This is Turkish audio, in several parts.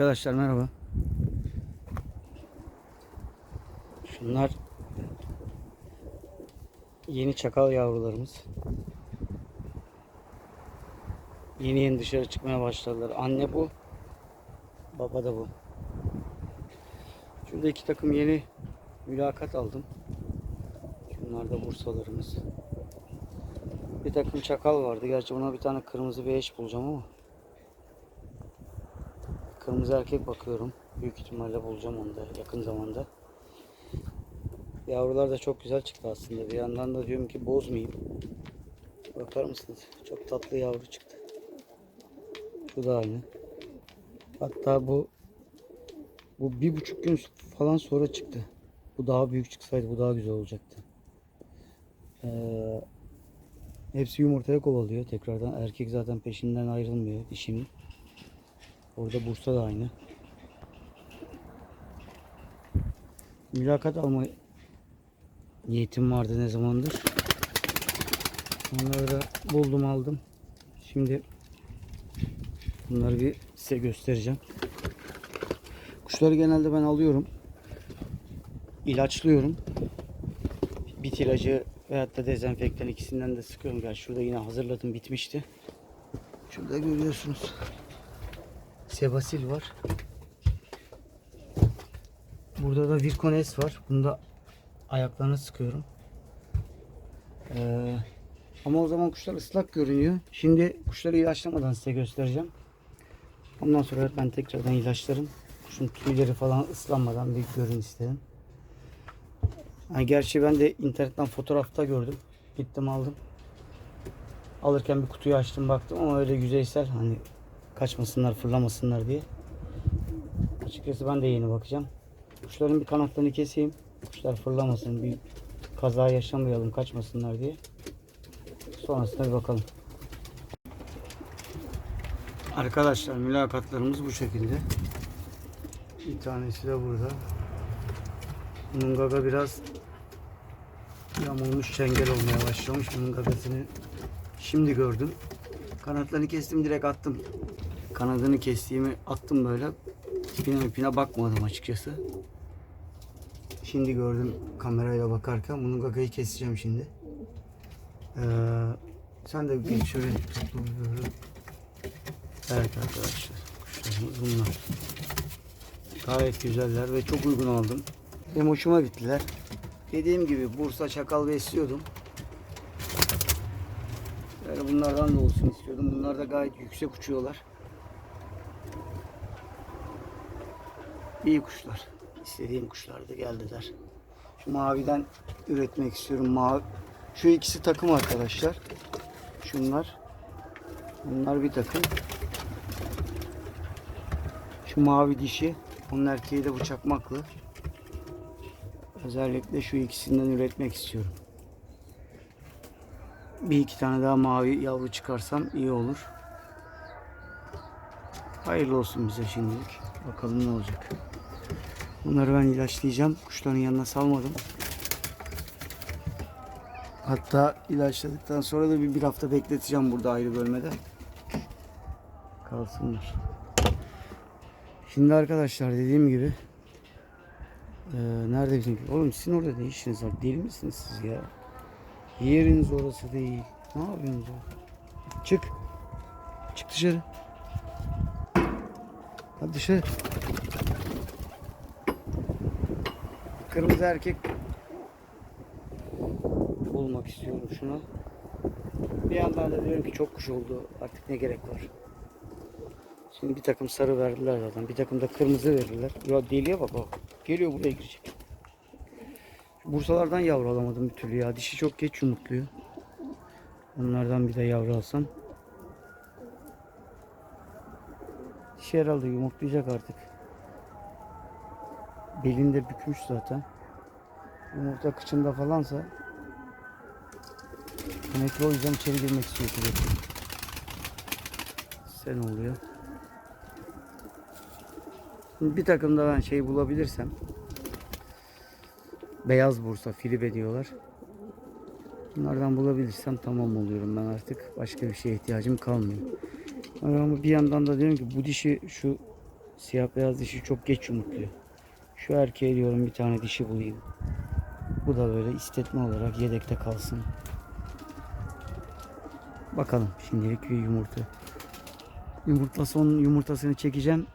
Arkadaşlar merhaba. Şunlar yeni çakal yavrularımız. Yeni yeni dışarı çıkmaya başladılar. Anne bu. Baba da bu. Şurada iki takım yeni mülakat aldım. Şunlar da bursalarımız. Bir takım çakal vardı. Gerçi buna bir tane kırmızı bir eş bulacağım ama. Kırmızı erkek bakıyorum. Büyük ihtimalle bulacağım onu da yakın zamanda. Yavrular da çok güzel çıktı aslında. Bir yandan da diyorum ki bozmayayım. Bakar mısınız? Çok tatlı yavru çıktı. Şu da aynı. Hatta bu bu bir buçuk gün falan sonra çıktı. Bu daha büyük çıksaydı bu daha güzel olacaktı. Ee, hepsi yumurtaya kovalıyor tekrardan. Erkek zaten peşinden ayrılmıyor dişinin. Orada Bursa da aynı. Mülakat alma niyetim vardı ne zamandır. Onları da buldum aldım. Şimdi bunları bir size göstereceğim. Kuşları genelde ben alıyorum. İlaçlıyorum. Bit ilacı veyahut da dezenfektan ikisinden de sıkıyorum. Gel şurada yine hazırladım bitmişti. Şurada görüyorsunuz. Sebasil var. Burada da Virkones var. Bunu da ayaklarına sıkıyorum. Ee, ama o zaman kuşlar ıslak görünüyor. Şimdi kuşları ilaçlamadan size göstereceğim. Ondan sonra ben tekrardan ilaçlarım. Kuşun tüyleri falan ıslanmadan bir görün istedim. Yani gerçi ben de internetten fotoğrafta gördüm. Gittim aldım. Alırken bir kutuyu açtım baktım ama öyle yüzeysel hani kaçmasınlar fırlamasınlar diye. Açıkçası ben de yeni bakacağım. Kuşların bir kanatlarını keseyim. Kuşlar fırlamasın bir kaza yaşamayalım kaçmasınlar diye. Sonrasında bir bakalım. Arkadaşlar mülakatlarımız bu şekilde. Bir tanesi de burada. Bunun gaga biraz yamulmuş çengel olmaya başlamış. Bunun gagasını şimdi gördüm. Kanatlarını kestim direkt attım. Kanadını kestiğimi attım böyle. Tipine mipine bakmadım açıkçası. Şimdi gördüm kamerayla bakarken. Bunun gagayı keseceğim şimdi. Ee, sen de bir şöyle. Evet arkadaşlar. Kuşlarımız bunlar. Gayet güzeller ve çok uygun aldım. Benim hoşuma gittiler. Dediğim gibi Bursa çakal besliyordum. Böyle bunlardan da olsun istiyordum. Bunlar da gayet yüksek uçuyorlar. İyi kuşlar. İstediğim kuşlardı geldiler. Şu maviden üretmek istiyorum. Mavi. Şu ikisi takım arkadaşlar. Şunlar. Bunlar bir takım. Şu mavi dişi. Onun erkeği de bu çakmaklı. Özellikle şu ikisinden üretmek istiyorum. Bir iki tane daha mavi yavru çıkarsam iyi olur. Hayırlı olsun bize şimdilik. Bakalım ne olacak. Bunları ben ilaçlayacağım. Kuşların yanına salmadım. Hatta ilaçladıktan sonra da bir, bir hafta bekleteceğim burada ayrı bölmede. Kalsınlar. Şimdi arkadaşlar dediğim gibi ee, nerede bizimki? Oğlum sizin orada ne işiniz var? Deli misiniz siz ya? Yeriniz orası değil. Ne yapıyorsunuz ya? Çık. Çık dışarı. Hadi dışarı. Kırmızı erkek bulmak istiyorum şuna. Bir yandan da diyorum ki çok kuş oldu. Artık ne gerek var? Şimdi bir takım sarı verdiler zaten. Bir takım da kırmızı verirler. Ya deliye bak o. Geliyor buraya girecek. Bursalardan yavru alamadım bir türlü ya. Dişi çok geç yumurtluyor. Onlardan bir de yavru alsam. Dişi herhalde yumurtlayacak artık. Belinde bükmüş zaten. Yumurta kıçında falansa Demek ki o yüzden içeri girmek istiyor sürekli. Sen oluyor. Bir takım da ben şey bulabilirsem Beyaz Bursa, Filibe diyorlar. Bunlardan bulabilirsem tamam oluyorum ben artık. Başka bir şeye ihtiyacım kalmıyor. Ama bir yandan da diyorum ki bu dişi şu Siyah beyaz dişi çok geç yumurtluyor. Şu erkeğe diyorum bir tane dişi bulayım. Bu da böyle istetme olarak yedekte kalsın. Bakalım şimdilik bir yumurta. Yumurtlasa onun yumurtasını çekeceğim.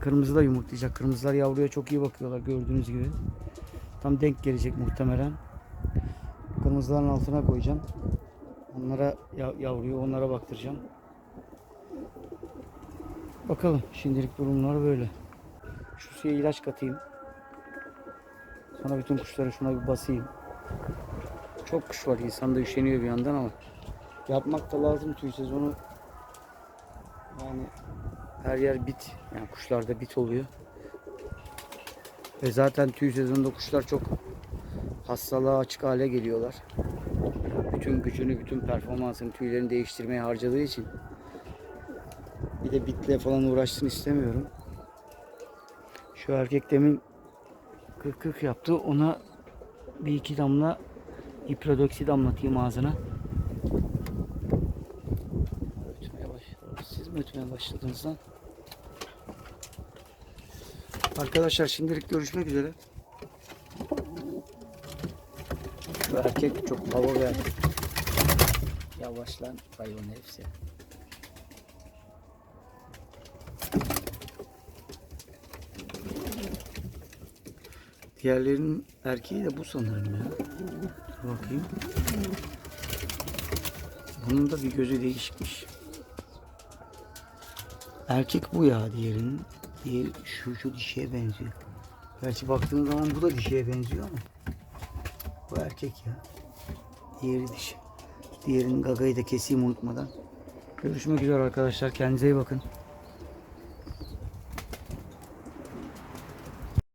Kırmızı da yumurtlayacak. Kırmızılar yavruya çok iyi bakıyorlar gördüğünüz gibi. Tam denk gelecek muhtemelen. Kırmızıların altına koyacağım. Onlara ya- yavruyu onlara baktıracağım. Bakalım şimdilik durumlar böyle. Şu suya ilaç katayım. Sonra bütün kuşları şuna bir basayım. Çok kuş var insan da üşeniyor bir yandan ama yapmak da lazım tüy sezonu. Yani her yer bit. Yani kuşlarda bit oluyor. Ve zaten tüy sezonunda kuşlar çok hastalığa açık hale geliyorlar. Bütün gücünü, bütün performansını tüylerini değiştirmeye harcadığı için bir de bitle falan uğraşsın istemiyorum. Şu erkek demin 40-40 yaptı. Ona bir iki damla iprodoksi damlatayım ağzına. Ötmeye başladı. Siz mi ötmeye başladınız lan? Arkadaşlar şimdilik görüşmek üzere. Şu erkek çok hava verdi. Yavaş lan hayvan hepsi. Diğerlerinin erkeği de bu sanırım ya. Dur bakayım. Bunun da bir gözü değişikmiş. Erkek bu ya diğerinin. Diğer şu şu dişiye benziyor. Gerçi baktığın zaman bu da dişiye benziyor ama. Bu erkek ya. Diğeri dişi. Diğerinin gagayı da keseyim unutmadan. Görüşmek üzere arkadaşlar. Kendinize iyi bakın.